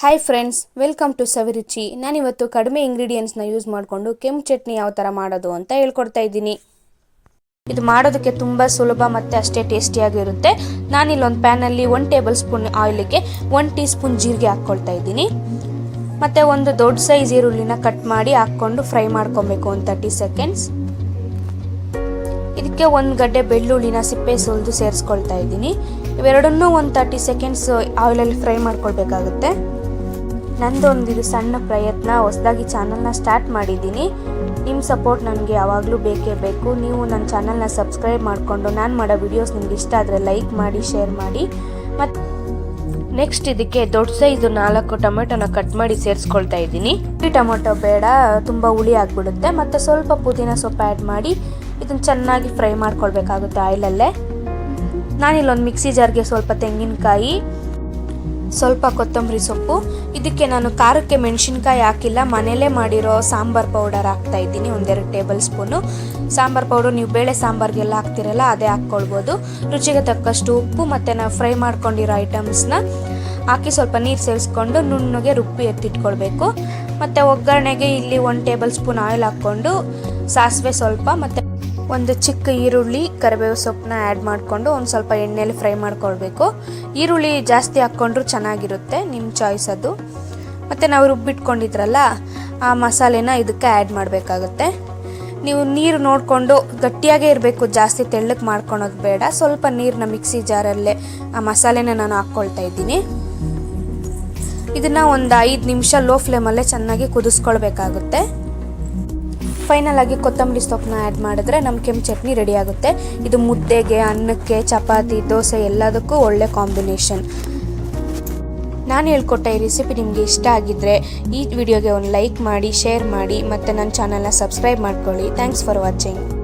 Hi friends welcome to Saviruchi ನಾನಿವತ್ತು ಕಡಿಮೆ ಇಂಗ್ರೀಡಿಯೆಂಟ್ಸ್ನ use ಮಾಡಿಕೊಂಡು ಕೆಂಪು ಚಟ್ನಿ ಯಾವ ಥರ ಮಾಡೋದು ಅಂತ ಹೇಳ್ಕೊಡ್ತಾ ಇದ್ದೀನಿ. ಇದು ಮಾಡೋದಕ್ಕೆ ತುಂಬ ಸುಲಭ ಮತ್ತು ಅಷ್ಟೇ ಟೇಸ್ಟಿಯಾಗಿರುತ್ತೆ ನಾನಿಲ್ಲೊಂದು ಪ್ಯಾನಲ್ಲಿ ಒನ್ ಟೇಬಲ್ ಸ್ಪೂನ್ ಆಯಿಲಿಗೆ ಒನ್ ಟೀ ಸ್ಪೂನ್ ಜೀರಿಗೆ ಹಾಕ್ಕೊಳ್ತಾ ಇದ್ದೀನಿ. ಮತ್ತು ಒಂದು ದೊಡ್ಡ ಸೈಜ್ ಈರುಳ್ಳಿನ ಕಟ್ ಮಾಡಿ ಹಾಕ್ಕೊಂಡು ಫ್ರೈ ಮಾಡ್ಕೊಬೇಕು ಒಂದು ತರ್ಟಿ ಸೆಕೆಂಡ್ಸ್ ಇದಕ್ಕೆ ಒಂದು ಗಡ್ಡೆ ಬೆಳ್ಳುಳ್ಳಿನ ಸಿಪ್ಪೆ ಸುಲಿದು ಸೇರಿಸ್ಕೊಳ್ತಾ ಇದ್ದೀನಿ. ಇವೆರಡನ್ನೂ ಒಂದು ತರ್ಟಿ ಸೆಕೆಂಡ್ಸ್ ಆಯಿಲಲ್ಲಿ ಫ್ರೈ ಮಾಡ್ಕೊಳ್ಬೇಕಾಗುತ್ತೆ. ನಂದೊಂದು ಇದು ಸಣ್ಣ ಪ್ರಯತ್ನ, ಹೊಸದಾಗಿ ಚಾನಲ್ನ ಸ್ಟಾರ್ಟ್ ಮಾಡಿದ್ದೀನಿ. ನಿಮ್ಮ ಸಪೋರ್ಟ್ ನನಗೆ ಯಾವಾಗಲೂ ಬೇಕೇ ಬೇಕು. ನೀವು ನನ್ನ ಚಾನಲ್ನ ಸಬ್ಸ್ಕ್ರೈಬ್ ಮಾಡಿಕೊಂಡು ನಾನು ಮಾಡೋ ವಿಡಿಯೋಸ್ ನಿಮ್ಗೆ ಇಷ್ಟ ಆದರೆ ಲೈಕ್ ಮಾಡಿ, ಶೇರ್ ಮಾಡಿ. ಮತ್ತು ನೆಕ್ಸ್ಟ್ ಇದಕ್ಕೆ ದೊಡ್ಡ ಸೈಜು ನಾಲ್ಕು ಟೊಮೆಟೊನ ಕಟ್ ಮಾಡಿ ಸೇರಿಸ್ಕೊಳ್ತಾ ಇದ್ದೀನಿ. ಈ ಟೊಮೆಟೊ ಬೇಡ, ತುಂಬ ಹುಳಿ ಆಗಿಬಿಡುತ್ತೆ. ಮತ್ತು ಸ್ವಲ್ಪ ಪುದೀನ ಸೊಪ್ಪು ಆ್ಯಡ್ ಮಾಡಿ ಇದನ್ನು ಚೆನ್ನಾಗಿ ಫ್ರೈ ಮಾಡ್ಕೊಳ್ಬೇಕಾಗುತ್ತೆ ಆಯಿಲಲ್ಲೇ. ನಾನಿಲ್ಲೊಂದು ಮಿಕ್ಸಿ ಜಾರ್ಗೆ ಸ್ವಲ್ಪ ತೆಂಗಿನಕಾಯಿ ಸ್ವಲ್ಪ ಕೊತ್ತಂಬರಿ ಸೊಪ್ಪು. ಇದಕ್ಕೆ ನಾನು ಖಾರಕ್ಕೆ ಮೆಣಸಿನ್ಕಾಯಿ ಹಾಕಿಲ್ಲ. ಮನೇಲೇ ಮಾಡಿರೋ ಸಾಂಬಾರ್ ಪೌಡರ್ ಹಾಕ್ತಾ ಇದ್ದೀನಿ. ಒಂದೆರಡು ಟೇಬಲ್ ಸ್ಪೂನು. ಸಾಂಬಾರ್ ಪೌಡರ್ ನೀವು ಬೇಳೆ ಸಾಂಬಾರ್ಗೆಲ್ಲ ಹಾಕ್ತಿರಲ್ಲ, ಅದೇ ಹಾಕ್ಕೊಳ್ಬೋದು. ರುಚಿಗೆ ತಕ್ಕಷ್ಟು ಉಪ್ಪು ಮತ್ತು ನಾವು ಫ್ರೈ ಮಾಡ್ಕೊಂಡಿರೋ ಐಟಮ್ಸ್ನ ಹಾಕಿ ಸ್ವಲ್ಪ ನೀರು ಸೇರಿಸ್ಕೊಂಡು ನುಣ್ಣಗೆ ರುಬ್ಬಿ ಎತ್ತಿಟ್ಕೊಳ್ಬೇಕು. ಮತ್ತು ಒಗ್ಗರಣೆಗೆ ಇಲ್ಲಿ ಒಂದು ಟೇಬಲ್ ಸ್ಪೂನ್ ಆಯಿಲ್ ಹಾಕ್ಕೊಂಡು ಸಾಸಿವೆ ಸ್ವಲ್ಪ ಮತ್ತು ಒಂದು ಚಿಕ್ಕ ಈರುಳ್ಳಿ, ಕರಿಬೇವು ಸೊಪ್ಪನ್ನ ಆ್ಯಡ್ ಮಾಡಿಕೊಂಡು ಒಂದು ಸ್ವಲ್ಪ ಎಣ್ಣೆಯಲ್ಲಿ ಫ್ರೈ ಮಾಡ್ಕೊಳ್ಬೇಕು. ಈರುಳ್ಳಿ ಜಾಸ್ತಿ ಹಾಕ್ಕೊಂಡ್ರು ಚೆನ್ನಾಗಿರುತ್ತೆ ನಿಮ್ಮ ಚಾಯ್ಸ್ ಅದು. ಮತ್ತು ನಾವು ರುಬ್ಬಿಟ್ಕೊಂಡಿದ್ರಲ್ಲ ಆ ಮಸಾಲೆನ ಇದಕ್ಕೆ ಆ್ಯಡ್ ಮಾಡಬೇಕಾಗುತ್ತೆ. ನೀವು ನೀರು ನೋಡಿಕೊಂಡು ಗಟ್ಟಿಯಾಗೇ ಇರಬೇಕು, ಜಾಸ್ತಿ ತೆಳ್ಳಗೆ ಮಾಡ್ಕೊಳೋದು ಬೇಡ. ಸ್ವಲ್ಪ ನೀರನ್ನ ಮಿಕ್ಸಿ ಜಾರಲ್ಲೇ ಆ ಮಸಾಲೆನ ನಾನು ಹಾಕ್ಕೊಳ್ತಾ ಇದ್ದೀನಿ. ಇದನ್ನು ಒಂದು ಐದು ನಿಮಿಷ ಲೋ ಫ್ಲೇಮಲ್ಲೇ ಚೆನ್ನಾಗಿ ಕುದಿಸ್ಕೊಳ್ಬೇಕಾಗುತ್ತೆ. ಫೈನಲ್ ಆಗಿ ಕೊತ್ತಂಬರಿ ಸೊಪ್ಪನ್ನ ಆ್ಯಡ್ ಮಾಡಿದ್ರೆ ನಮ್ಮ ಕೆಂಪು ಚಟ್ನಿ ರೆಡಿ ಆಗುತ್ತೆ. ಇದು ಮುದ್ದೆಗೆ, ಅನ್ನಕ್ಕೆ, ಚಪಾತಿ, ದೋಸೆ ಎಲ್ಲದಕ್ಕೂ ಒಳ್ಳೆ ಕಾಂಬಿನೇಷನ್ ನಾನು ಹೇಳ್ಕೊಟ್ಟ ಈ ರೆಸಿಪಿ ನಿಮಗೆ ಇಷ್ಟ ಆಗಿದ್ದರೆ ಈ ವಿಡಿಯೋಗೆ ಒಂದು ಲೈಕ್ ಮಾಡಿ ಶೇರ್ ಮಾಡಿ ಮತ್ತು ನನ್ನ ಚಾನಲ್ನ ಸಬ್ಸ್ಕ್ರೈಬ್ ಮಾಡ್ಕೊಳ್ಳಿ. Thanks for watching